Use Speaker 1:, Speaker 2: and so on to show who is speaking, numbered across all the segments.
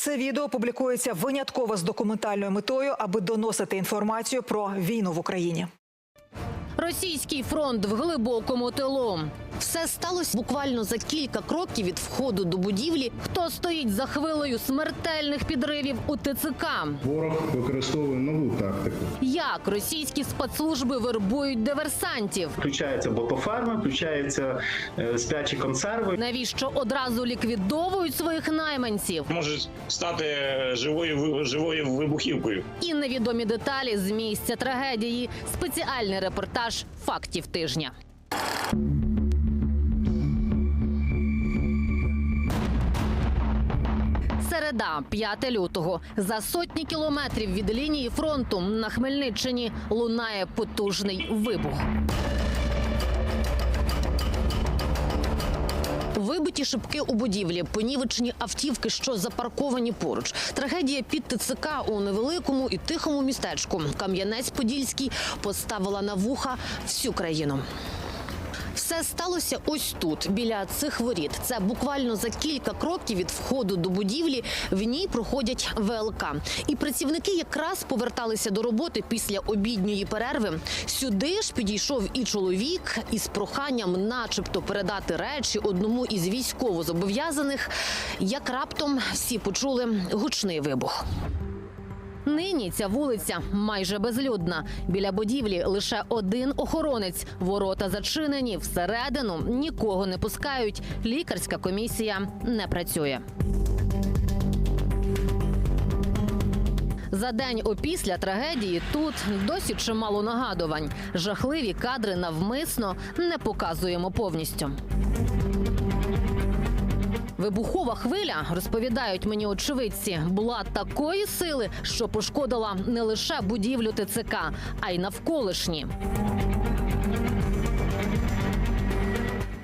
Speaker 1: Це відео публікується винятково з документальною метою, аби доносити інформацію про війну в Україні.
Speaker 2: Російський фронт в глибокому тилу. Все сталося буквально за кілька кроків від входу до будівлі. Хто стоїть за хвилею смертельних підривів у ТЦК?
Speaker 3: Ворог використовує нову тактику.
Speaker 2: Як російські спецслужби вербують диверсантів?
Speaker 4: Включається ботоферма, включаються е, спячі консерви.
Speaker 2: Навіщо одразу ліквідовують своїх найманців?
Speaker 5: може стати живою живою вибухівкою.
Speaker 2: І невідомі деталі з місця трагедії. Спеціальний репортаж фактів тижня. Середа, 5 лютого. За сотні кілометрів від лінії фронту на Хмельниччині лунає потужний вибух. Вибиті шибки у будівлі, понівечені автівки, що запарковані поруч. Трагедія під ТЦК у невеликому і тихому містечку. Кам'янець-Подільський поставила на вуха всю країну. Все сталося ось тут, біля цих воріт. Це буквально за кілька кроків від входу до будівлі. В ній проходять ВЛК. І працівники якраз поверталися до роботи після обідньої перерви. Сюди ж підійшов і чоловік із проханням, начебто, передати речі одному із військовозобов'язаних. Як раптом всі почули гучний вибух. Нині ця вулиця майже безлюдна. Біля будівлі лише один охоронець. Ворота зачинені. Всередину нікого не пускають. Лікарська комісія не працює. За день опісля трагедії тут досі чимало нагадувань. Жахливі кадри навмисно не показуємо повністю. Вибухова хвиля, розповідають мені очевидці, була такої сили, що пошкодила не лише будівлю ТЦК, а й навколишні.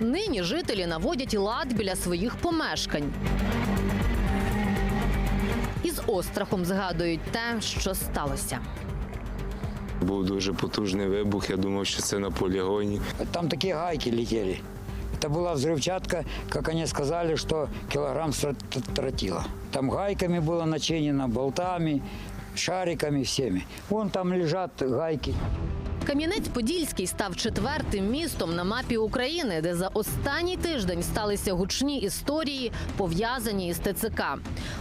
Speaker 2: Нині жителі наводять лад біля своїх помешкань. І з острахом згадують те, що сталося.
Speaker 6: Був дуже потужний вибух. Я думав, що це на полігоні.
Speaker 7: Там такие гайки летели. Это была взрывчатка, как они сказали, что килограмм стра- тротила. Там гайками было начинено, болтами, шариками всеми. Вон там лежат гайки.
Speaker 2: Кам'янець-Подільський став четвертим містом на мапі України, де за останній тиждень сталися гучні історії, пов'язані із ТЦК.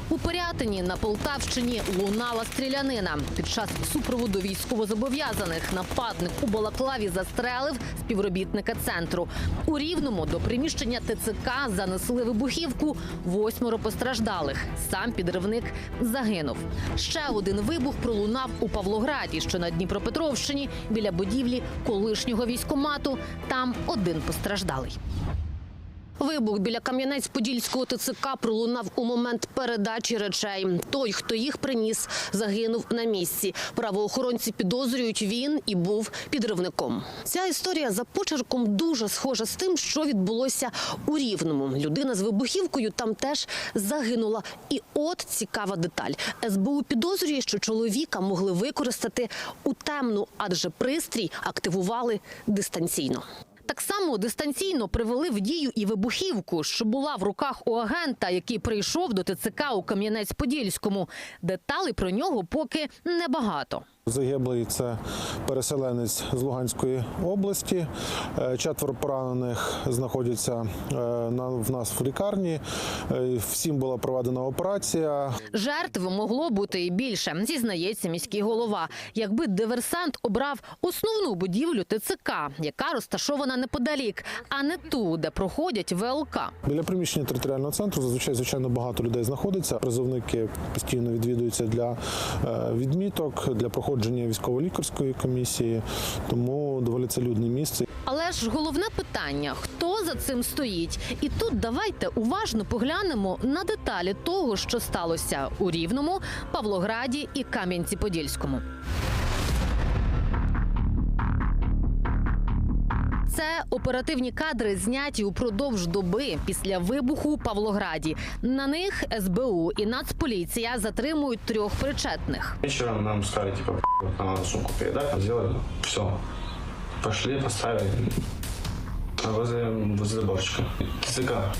Speaker 2: У Порятині на Полтавщині лунала стрілянина. Під час супроводу військовозобов'язаних нападник у Балаклаві застрелив співробітника центру. У Рівному до приміщення ТЦК занесли вибухівку. Восьмеро постраждалих. Сам підривник загинув. Ще один вибух пролунав у Павлограді, що на Дніпропетровщині, біля будівлі колишнього військомату. Там один постраждалий. Вибух біля Кам'янець-Подільського ТЦК пролунав у момент передачі речей. Той, хто їх приніс, загинув на місці. Правоохоронці підозрюють, він і був підривником. Ця історія за почерком дуже схожа з тим, що відбулося у Рівному. Людина з вибухівкою там теж загинула. І от цікава деталь. СБУ підозрює, що чоловіка могли використати у темну, адже пристрій активували дистанційно. Так само дистанційно привели в дію і вибухівку, що була в руках у агента, який прийшов до ТЦК у Кам'янець-Подільському. Деталей про нього поки небагато.
Speaker 8: Загиблий це переселенець з Луганської області. Е, Четверо поранених знаходяться е, в нас в лікарні. Е, Всім була проведена операція.
Speaker 2: Жертв могло бути і більше, зізнається міський голова. Якби диверсант обрав основну будівлю ТЦК, яка розташована неподалік, а не ту, де проходять ВЛК.
Speaker 8: Біля приміщення територіального центру зазвичай звичайно багато людей знаходиться. Призовники постійно відвідуються для відміток, для проходження військово-лікарської комісії. Тому доволі це людне місце.
Speaker 2: Але ж головне питання: хто за цим стоїть? І тут давайте уважно поглянемо на деталі того, що сталося у Рівному, Павлограді і Кам'янці-Подільському. Це оперативні кадри зняті упродовж доби після вибуху у Павлограді. На них СБУ і Нацполіція затримують трьох причетних.
Speaker 4: Вечером нам сказали, типа, нам надо сумку передать, мы сделали. Все. Пошли, поставили.
Speaker 9: возле, возле.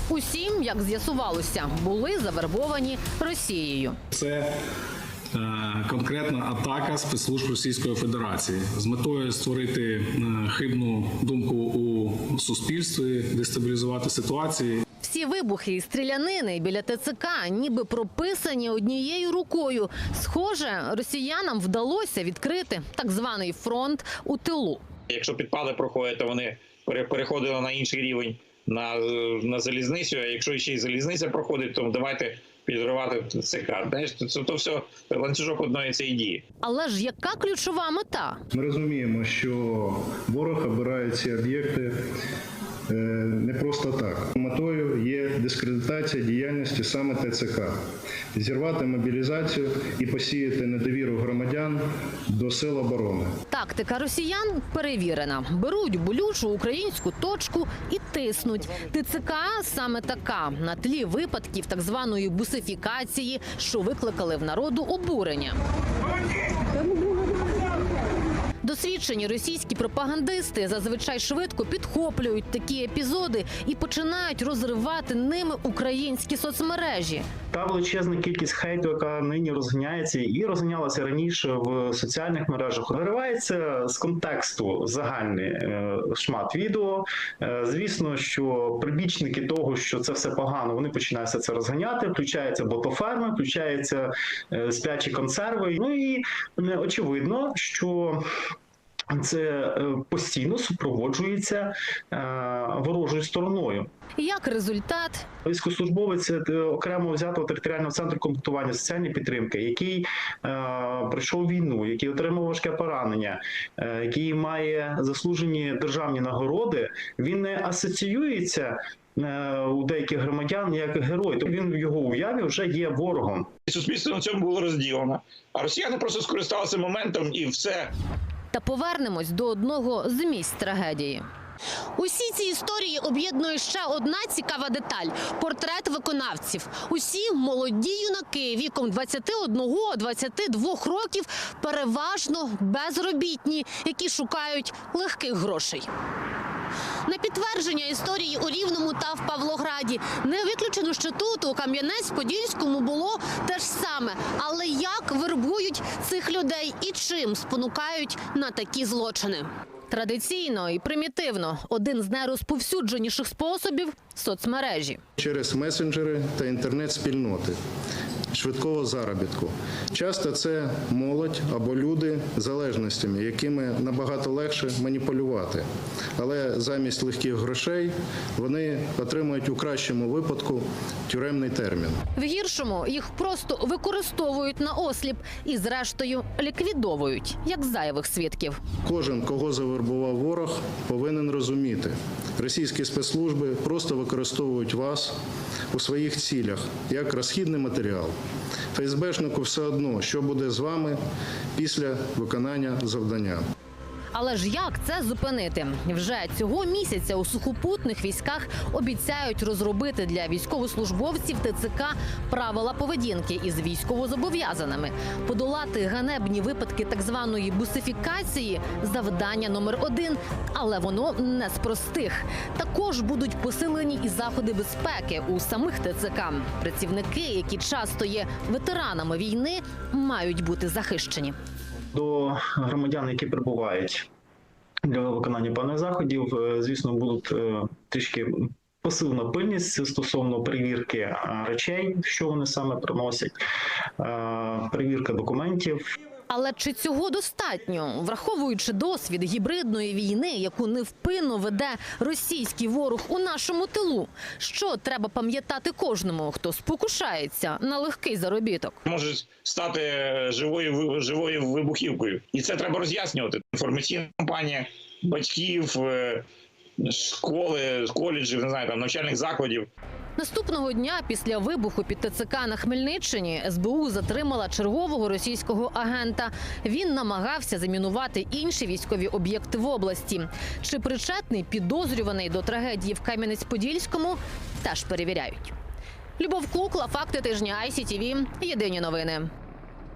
Speaker 2: Усім, як з'ясувалося, були завербовані Росією.
Speaker 10: Це конкретна атака спецслужб Російської Федерації з метою створити е, хибну думку у суспільстві, дестабілізувати ситуацію.
Speaker 2: Всі вибухи і стрілянини біля ТЦК ніби прописані однією рукою. Схоже, росіянам вдалося відкрити так званий фронт у тилу.
Speaker 5: Якщо підпали проходять, то вони пере- переходили на інший рівень на, на залізницю. А якщо ще й залізниця проходить, то давайте підривати ЦК. Знаєш, то, це то все ланцюжок одної цієї дії.
Speaker 2: Але ж яка ключова мета?
Speaker 3: Ми розуміємо, що ворог обирає ці об'єкти не просто так. Метою є дискредитація діяльності саме ТЦК, зірвати мобілізацію і посіяти недовіру громадян до сил оборони.
Speaker 2: Тактика росіян перевірена. Беруть болючу українську точку і тиснуть. ТЦК саме така на тлі випадків так званої бусифікації, що викликали в народу обурення. Досвідчені російські пропагандисти зазвичай швидко підхоплюють такі епізоди і починають розривати ними українські соцмережі.
Speaker 4: Та величезна кількість хейту, яка нині розганяється і розганялася раніше в соціальних мережах, виривається з контексту загальний е, шмат відео. Е, Звісно, що прибічники того, що це все погано, вони починають все це розганяти. Включаються ботоферми, включаються е, сплячі консерви. Ну і очевидно, що. Це е, постійно супроводжується е, ворожою стороною.
Speaker 2: Як результат,
Speaker 4: Військовослужбовець е, окремо взятого територіального центру комплектування соціальної підтримки, який е, пройшов війну, який отримав важке поранення, е, який має заслужені державні нагороди, він не асоціюється. е, У деяких громадян як герой, то він в його уяві вже є ворогом.
Speaker 5: І суспільство на цьому було розділено. А росіяни просто скористалися моментом і все.
Speaker 2: Та повернемось до одного з місць трагедії. Усі ці історії об'єднує ще одна цікава деталь портрет виконавців. Усі молоді юнаки віком 21-22 років, переважно безробітні, які шукають легких грошей. На підтвердження історії у Рівному та в Павлограді не виключено, що тут у Кам'янець-Подільському було те ж саме. Але як вербують цих людей і чим спонукають на такі злочини? Традиційно і примітивно один з найрозповсюдженіших способів соцмережі.
Speaker 3: через месенджери та інтернет-спільноти швидкого заробітку. Часто це молодь або люди з залежностями, якими набагато легше маніпулювати. Але замість легких грошей вони отримують у кращому випадку тюремний термін.
Speaker 2: В гіршому їх просто використовують на осліп і, зрештою, ліквідовують як зайвих свідків.
Speaker 3: Кожен, кого завербував ворог, повинен розуміти. Російські спецслужби просто використовують вас у своїх цілях як розхідний матеріал. ФСБшнику все одно, що буде з вами після виконання завдання.
Speaker 2: Але ж як це зупинити? Вже цього місяця у сухопутних військах обіцяють розробити для військовослужбовців ТЦК правила поведінки із військовозобов'язаними, подолати ганебні випадки так званої бусифікації завдання номер один. Але воно не з простих. Також будуть посилені і заходи безпеки у самих ТЦК. Працівники, які часто є ветеранами війни, мають бути захищені.
Speaker 4: До громадян, які прибувають для виконання певних заходів, е, звісно, будуть е, трішки пасивна пильність стосовно перевірки е, речей, що вони саме приносять, перевірка документів.
Speaker 2: Але чи цього достатньо, враховуючи досвід гібридної війни, яку невпинно веде російський ворог у нашому тилу? Що треба пам'ятати кожному, хто спокушається на легкий заробіток?
Speaker 5: Може стати живою живою вибухівкою. І це треба роз'яснювати. Інформаційна кампанія батьків, е, школи, коледжів, не знаю, там навчальних закладів.
Speaker 2: Наступного дня після вибуху під ТЦК на Хмельниччині СБУ затримала чергового російського агента. Він намагався замінувати інші військові об'єкти в області. Чи причетний підозрюваний до трагедії в Кам'янець-Подільському, теж перевіряють. Любов Кукла, факти тижня ICTV. Єдині новини.